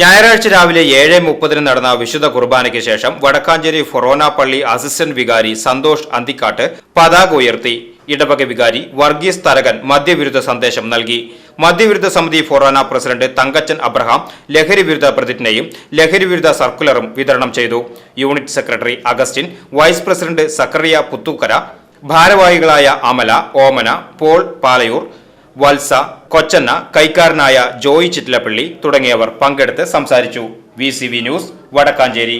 ഞായറാഴ്ച രാവിലെ ഏഴ് മുപ്പതിന് നടന്ന വിശുദ്ധ കുർബാനയ്ക്ക് ശേഷം വടക്കാഞ്ചേരി ഫൊറോന പള്ളി അസിസ്റ്റന്റ് വികാരി സന്തോഷ് അന്തിക്കാട്ട് പതാക ഉയർത്തി. ഇടവക വികാരി വർഗീസ് തരകൻ മദ്യവിരുദ്ധ സന്ദേശം നൽകി. മദ്യവിരുദ്ധ സമിതി ഫൊറോന പ്രസിഡന്റ് തങ്കച്ചൻ അബ്രഹാം ലഹരി വിരുദ്ധ പ്രതിജ്ഞയും ലഹരി വിരുദ്ധ സർക്കുലറും വിതരണം ചെയ്തു. Unit secretary Augustine vice president Sakkariya Puthukkara ഭാരവാഹികളായ അമല ഓമന പോൾ പാലയൂർ വത്സ കൊച്ചന്ന കൈക്കാരനായ ജോയി ചിറ്റിലപ്പള്ളി തുടങ്ങിയവർ പങ്കെടുത്ത് സംസാരിച്ചു. V news Vadakkanchery.